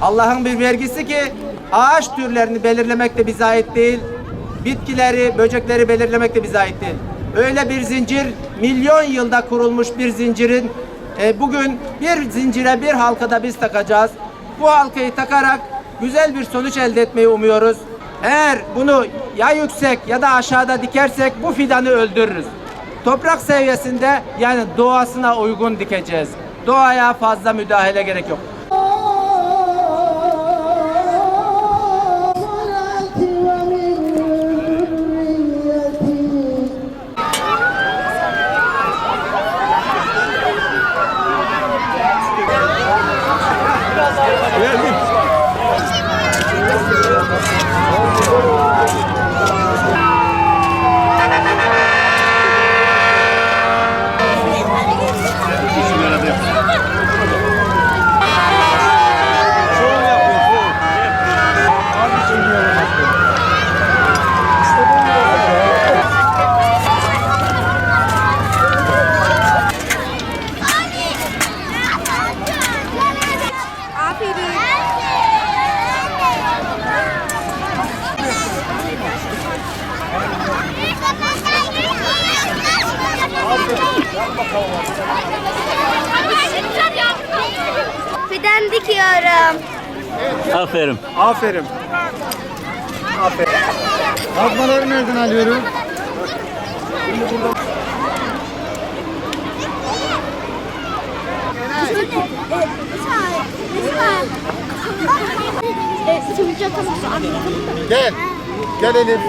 Allah'ın bir vergisi ki ağaç türlerini belirlemek de bize ait değil. Bitkileri, böcekleri belirlemek de bize ait değil. Öyle bir zincir, milyon yılda kurulmuş bir zincirin e, bugün bir zincire bir halkada biz takacağız. Bu halkayı takarak güzel bir sonuç elde etmeyi umuyoruz. Eğer bunu ya yüksek ya da aşağıda dikersek bu fidanı öldürürüz. Toprak seviyesinde yani doğasına uygun dikeceğiz. Doğaya fazla müdahale gerek yok. Fidan dikiyorum. Aferin. Aferin. Aferin. Kazmaları nereden alıyorum? Gel. Gel Elif.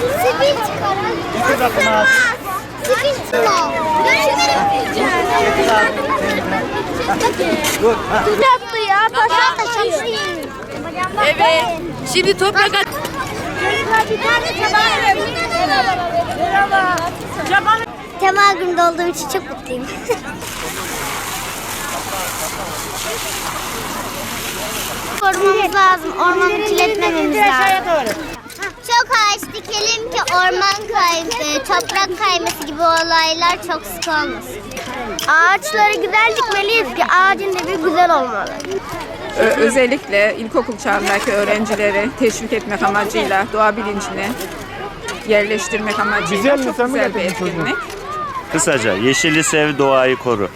Sipil çıkarın. Sipil çıkar. Dur yaptı ya. Taşa taşa. Evet. Şimdi toprak at. Kemal günde olduğum için çok mutluyum. Korumamız lazım. Ormanı kirletmememiz lazım. Çok ağaç dikelim ki orman kaybı, toprak kayması gibi olaylar çok sık olmasın. Ağaçları güzel dikmeliyiz ki ağacın dibi güzel olmalı. Ö- özellikle ilkokul çağındaki öğrencileri teşvik etmek amacıyla doğa bilincini yerleştirmek amacıyla Güzel çok Sen mi güzel bir getirdin etkinlik. Kısaca yeşili sev doğayı koru.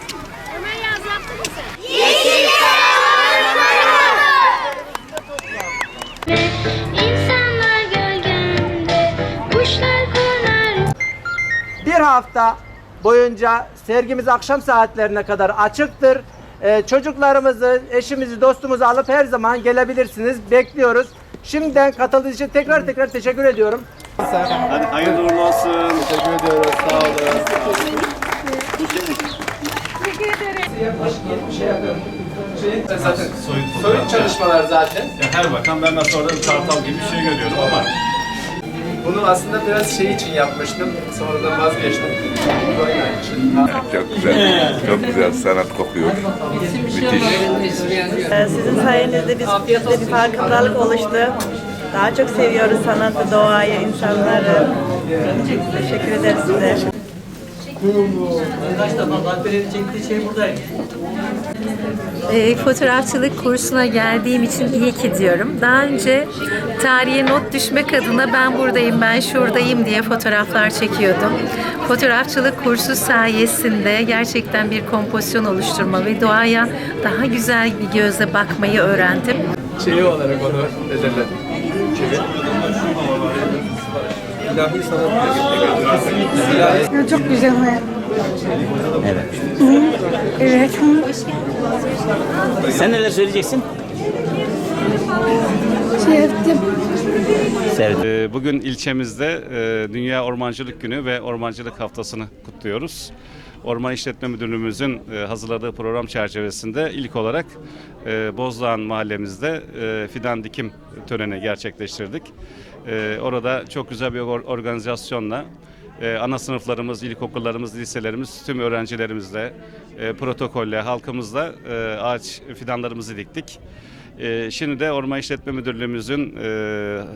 Hafta boyunca sergimiz akşam saatlerine kadar açıktır. Ee, çocuklarımızı, eşimizi, dostumuzu alıp her zaman gelebilirsiniz. Bekliyoruz. Şimdiden katıldığınız için tekrar tekrar teşekkür ediyorum. Hadi hayırlı uğurlu olsun. Teşekkür ediyoruz. Sağ olun. Zaten soyut çalışmalar zaten. Ya her bakan ben mesela orada bir kartal gibi bir şey görüyorum ama Bunu aslında biraz şey için yapmıştım. Sonradan vazgeçtim. İçin. Çok güzel, çok güzel sanat kokuyor. Müthiş. Ee, Sizin sayenizde biz bizde bir farkındalık oluştu. Daha çok seviyoruz sanatı, doğayı, insanları. Teşekkür ederiz size. E, fotoğrafçılık kursuna geldiğim için iyi ki diyorum. Daha önce tarihe not düşmek adına ben buradayım, ben şuradayım diye fotoğraflar çekiyordum. Fotoğrafçılık kursu sayesinde gerçekten bir kompozisyon oluşturma ve doğaya daha güzel bir gözle bakmayı öğrendim. Şeyi olarak onu ederler. İlahi sanat Çok güzel. Evet. Evet. Sen neler söyleyeceksin? Sevdim. Sevdim. Ee, bugün ilçemizde e, Dünya Ormancılık Günü ve Ormancılık Haftası'nı kutluyoruz. Orman İşletme Müdürlüğümüzün e, hazırladığı program çerçevesinde ilk olarak e, Bozdağ mahallemizde fidan dikim töreni gerçekleştirdik. Orada çok güzel bir or- organizasyonla e, ana sınıflarımız, ilkokullarımız, liselerimiz, tüm öğrencilerimizle, e, protokolle, halkımızla e, ağaç fidanlarımızı diktik. Ee, şimdi de Orman İşletme Müdürlüğümüzün e,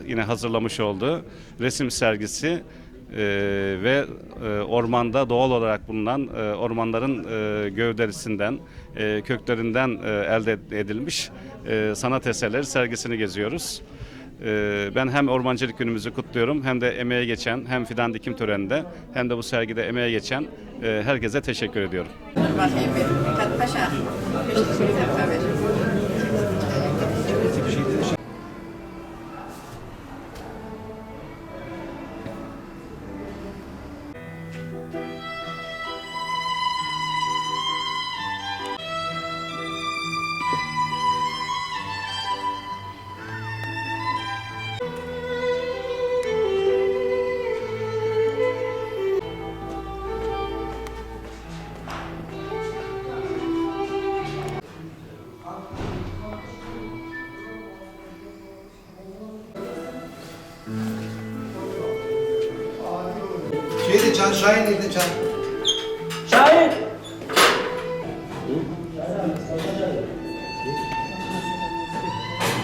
yine hazırlamış olduğu resim sergisi ve e, ormanda doğal olarak bulunan e, ormanların e, gövderisinden, e, köklerinden e, elde edilmiş e, sanat eserleri sergisini geziyoruz. E, ben hem ormancılık günümüzü kutluyorum hem de emeğe geçen hem fidan dikim töreninde hem de bu sergide emeğe geçen e, herkese teşekkür ediyorum. Can Şahin dedi Can. Şahin!